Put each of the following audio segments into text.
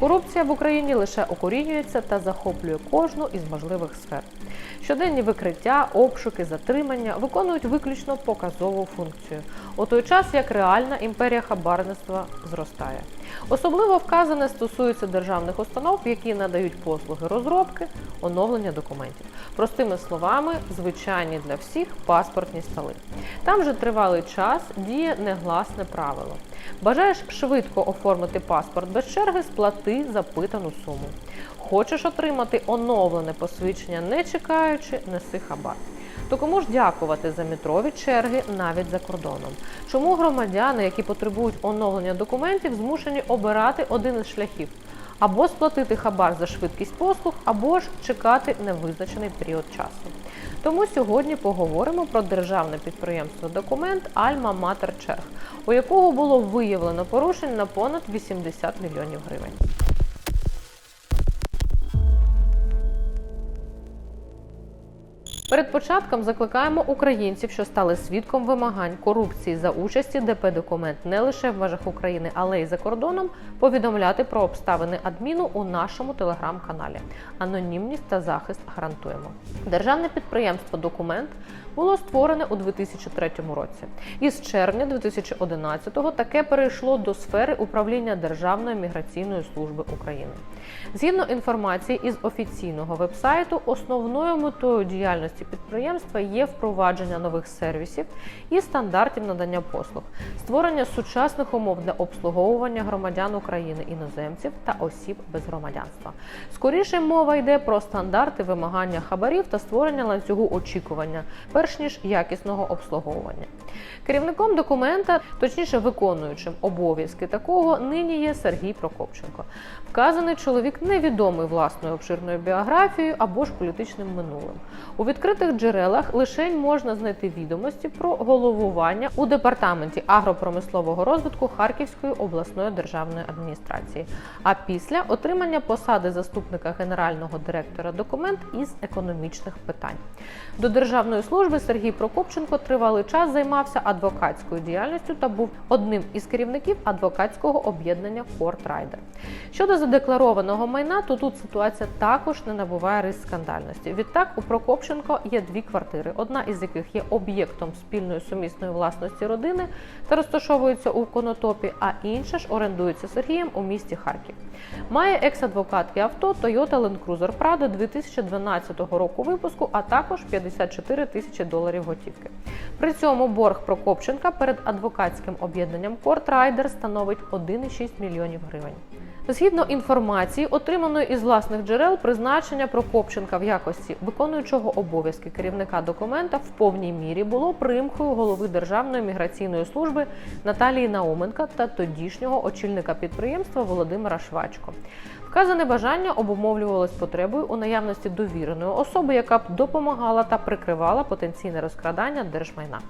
Корупція в Україні лише укорінюється та захоплює кожну із можливих сфер. Щоденні викриття, обшуки, затримання виконують виключно показову функцію, у той час як реальна імперія хабарництва зростає. Особливо вказане стосується державних установ, які надають послуги розробки, оновлення документів. Простими словами, звичайні для всіх паспортні столи. Там же тривалий час діє негласне правило. Бажаєш швидко оформити паспорт без черги, сплати запитану суму. Хочеш отримати оновлене посвідчення, не чекаючи, неси хабар. То кому ж дякувати за метрові черги навіть за кордоном? Чому громадяни, які потребують оновлення документів, змушені обирати один із шляхів? Або сплатити хабар за швидкість послуг, або ж чекати невизначений період часу. Тому сьогодні поговоримо про державне підприємство Документ Альма Матер Чех, у якого було виявлено порушень на понад 80 мільйонів гривень. Перед початком закликаємо українців, що стали свідком вимагань корупції за участі ДП документ не лише в межах України, але й за кордоном, повідомляти про обставини адміну у нашому телеграм-каналі. Анонімність та захист гарантуємо. Державне підприємство Документ було створене у 2003 році. Із червня 2011-го таке перейшло до сфери управління Державної міграційної служби України. Згідно інформації із офіційного вебсайту, основною метою діяльності підприємства є впровадження нових сервісів і стандартів надання послуг, створення сучасних умов для обслуговування громадян України, іноземців та осіб без громадянства. Скоріше мова йде про стандарти вимагання хабарів та створення ланцюгу очікування, перш ніж якісного обслуговування. Керівником документа, точніше виконуючим обов'язки такого, нині є Сергій Прокопченко. Вказаний чоловік невідомий власною обширною біографією або ж політичним минулим. У відкритих джерелах лише можна знайти відомості про головування у департаменті агропромислового розвитку Харківської обласної державної адміністрації. А після отримання посади заступника генерального директора документ із економічних питань. До державної служби Сергій Прокопченко тривалий час займався адвокатською діяльністю та був одним із керівників адвокатського об'єднання Кортрайдер. Щодо задекларованого майна, то тут ситуація також не набуває рис скандальності. Відтак у Прокопченко є дві квартири, одна із яких є об'єктом спільної сумісної власності родини та розташовується у Конотопі, а інша ж орендується Сергієм у місті Харків. Має екс-адвокат і авто Toyota Land Cruiser Prado 2012 року випуску, а також 54 тисячі доларів готівки. При цьому борг Прокопченка перед адвокатським об'єднанням Кортрайдер становить 1,6 мільйонів гривень. Згідно інформації, отриманої із власних джерел, призначення Прокопченка в якості виконуючого обов'язки керівника документа в повній мірі було примхою голови Державної міграційної служби Наталії Науменка та тодішнього очільника підприємства Володимира Швачко. Вказане бажання обумовлювалось потребою у наявності довіреної особи, яка б допомагала та прикривала потенційне розкрадання держмайна.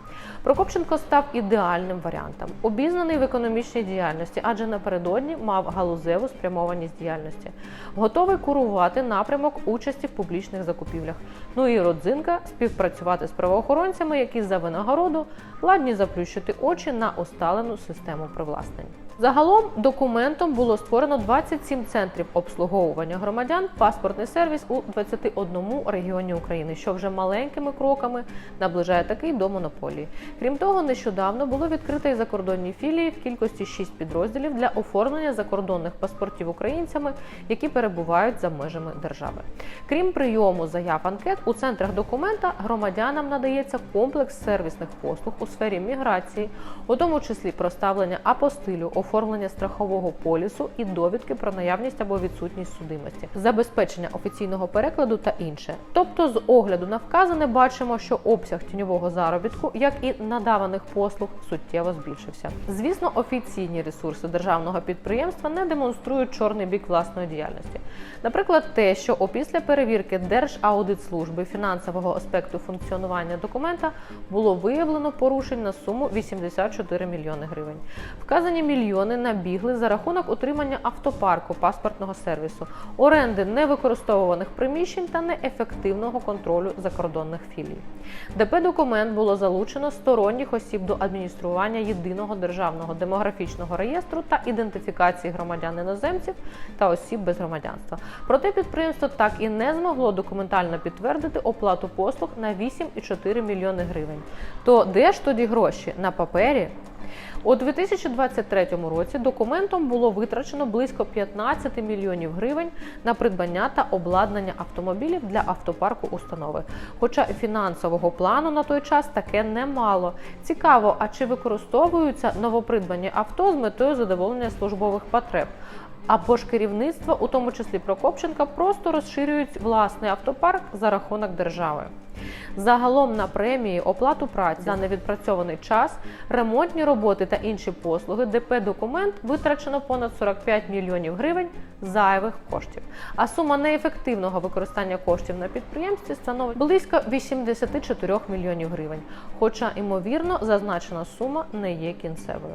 Прокопченко став ідеальним варіантом, обізнаний в економічній діяльності, адже напередодні мав галузеву спрямованість діяльності, готовий курувати напрямок участі в публічних закупівлях. Ну і родзинка співпрацювати з правоохоронцями, які за винагороду ладні заплющити очі на усталену систему привласнення. Загалом документом було створено 27 центрів обслуговування громадян, паспортний сервіс у 21 регіоні України, що вже маленькими кроками наближає такий до монополії. Крім того, нещодавно було відкрито і закордонні філії в кількості 6 підрозділів для оформлення закордонних паспортів українцями, які перебувають за межами держави. Крім прийому заяв анкет, у центрах документа громадянам надається комплекс сервісних послуг у сфері міграції, у тому числі проставлення апостилю, оформлення страхового полісу і довідки про наявність або відсутність судимості, забезпечення офіційного перекладу та інше. Тобто, з огляду на вказане, бачимо, що обсяг тіньового заробітку, як і надаваних послуг, суттєво збільшився. Звісно, офіційні ресурси державного підприємства не демонструють чорний бік власної діяльності. Наприклад, те, що опісля перевірки Держаудитслужби фінансового аспекту функціонування документа було виявлено порушень на суму 84 мільйони гривень. Вказані мільйони набігли за рахунок утримання автопарку паспортного сервісу, оренди невикористовуваних приміщень та неефективного контролю закордонних філій. ДП документ було залучено сторонніх осіб до адміністрування єдиного державного демографічного реєстру та ідентифікації громадян іноземців та осіб без громадянства. Проте підприємство так і не змогло документально підтвердити оплату послуг на 8,4 мільйони гривень. То де ж тоді гроші? На папері? У 2023 році документом було витрачено близько 15 мільйонів гривень на придбання та обладнання автомобілів для автопарку установи. Хоча фінансового плану на той час таке немало. Цікаво, а чи використовуються новопридбані авто з метою задоволення службових потреб? Або ж керівництво, у тому числі Прокопченка, просто розширюють власний автопарк за рахунок держави. Загалом на премії, оплату праці за невідпрацьований час, ремонтні роботи та інші послуги ДП документ витрачено понад 45 мільйонів гривень зайвих коштів. А сума неефективного використання коштів на підприємстві становить близько 84 мільйонів гривень. Хоча, ймовірно, зазначена сума не є кінцевою.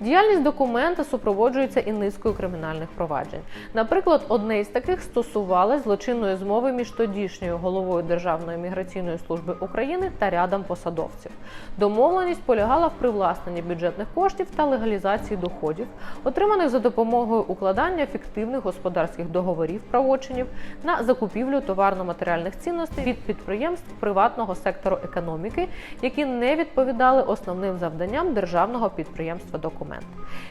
Діяльність документа супроводжується і низкою кримінальних проваджень. Наприклад, одне із таких стосувалось злочинної змови між тодішньою головою Державної міграційної служби України та рядом посадовців. Домовленість полягала в привласненні бюджетних коштів та легалізації доходів, отриманих за допомогою укладання фіктивних господарських договорів правочинів на закупівлю товарно-матеріальних цінностей від підприємств приватного сектору економіки, які не відповідали основним завданням державного підприємства документ.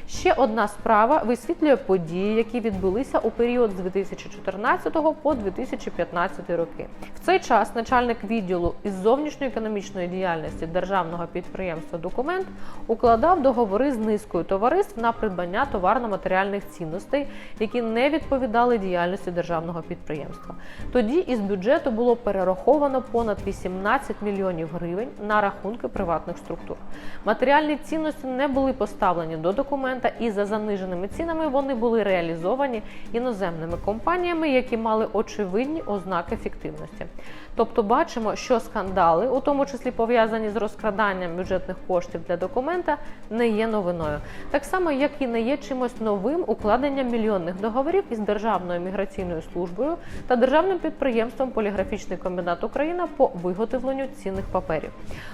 Ще одна справа висвітлює події, які відбулися у період з 2014 по 2015 роки. В цей час начальник відділу із зовнішньоекономічної діяльності державного підприємства Документ укладав договори з низкою товариств на придбання товарно-матеріальних цінностей, які не відповідали діяльності державного підприємства. Тоді із бюджету було перераховано понад 18 мільйонів гривень на рахунки приватних структур. Матеріальні цінності не були поставлені до документа, і за заниженими цінами вони були реалізовані іноземними компаніями, які мали очевидні ознаки фіктивності. Тобто бачимо, що скандали, у тому числі пов'язані з розкраданням бюджетних коштів для документа, не є новиною. Так само, як і не є чимось новим укладення мільйонних договорів із Державною міграційною службою та державним підприємством Поліграфічний комбінат Україна по виготовленню цінних паперів.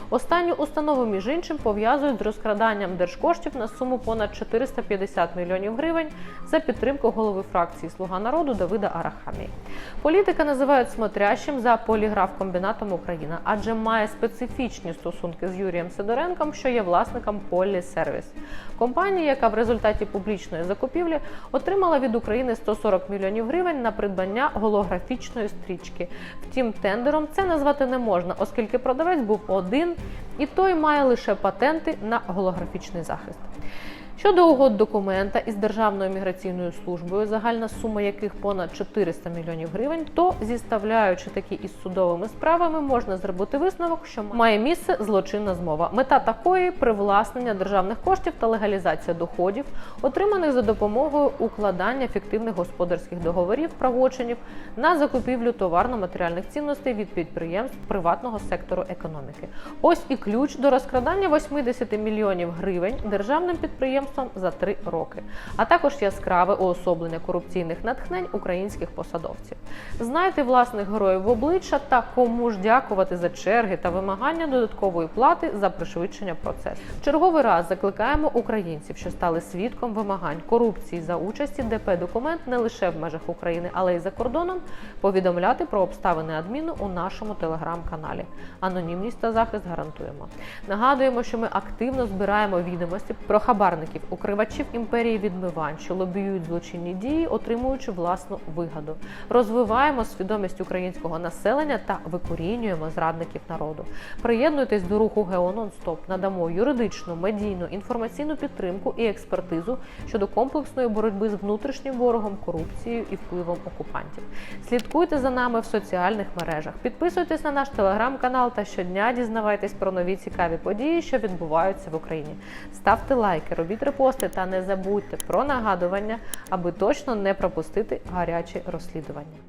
Останню установу, між іншим, пов'язують з розкраданням держкоштів на суму понад 450 мільйонів гривень за підтримку голови фракції Слуга народу Давида Арахамії. Політика називають смотрящим за поліграфкомбінатом Україна, адже має специфічні стосунки з Юрієм Сидоренком, що є власником Полі Сервіс. Компанія, яка в результаті публічної закупівлі отримала від України 140 мільйонів гривень на придбання голографічної стрічки. Втім, тендером це назвати не можна, оскільки продавець був один, і той має лише патенти на голографічний захист. Щодо угод документа із Державною міграційною службою, загальна сума яких понад 400 мільйонів гривень, то зіставляючи такі із судовими справами, можна зробити висновок, що має місце злочинна змова. Мета такої привласнення державних коштів та легалізація доходів, отриманих за допомогою укладання фіктивних господарських договорів правочинів на закупівлю товарно-матеріальних цінностей від підприємств приватного сектору економіки. Ось і ключ до розкрадання 80 мільйонів гривень державним підприємством за три роки, а також яскраве уособлення корупційних натхнень українських посадовців. Знайте власних героїв в обличчя та кому ж дякувати за черги та вимагання додаткової плати за пришвидшення процесу. Черговий раз закликаємо українців, що стали свідком вимагань корупції за участі ДП документ не лише в межах України, але й за кордоном, повідомляти про обставини адміну у нашому телеграм-каналі. Анонімність та захист гарантуємо. Нагадуємо, що ми активно збираємо відомості про хабарників, укривачів імперії відмивань, що лобіюють злочинні дії, отримуючи власну вигоду. Розвиваємо свідомість українського населення та викорінюємо зрадників народу. Приєднуйтесь до руху Гео Нон-Стоп. Надамо юридичну, медійну, інформаційну підтримку і експертизу щодо комплексної боротьби з внутрішнім ворогом, корупцією і впливом окупантів. Слідкуйте за нами в соціальних мережах, підписуйтесь на наш телеграм-канал та щодня дізнавайтесь про нові цікаві події, що відбуваються в Україні. Ставте лайки, робіть репости та не забудьте про нагадування, аби точно не пропустити гарячі розслідування.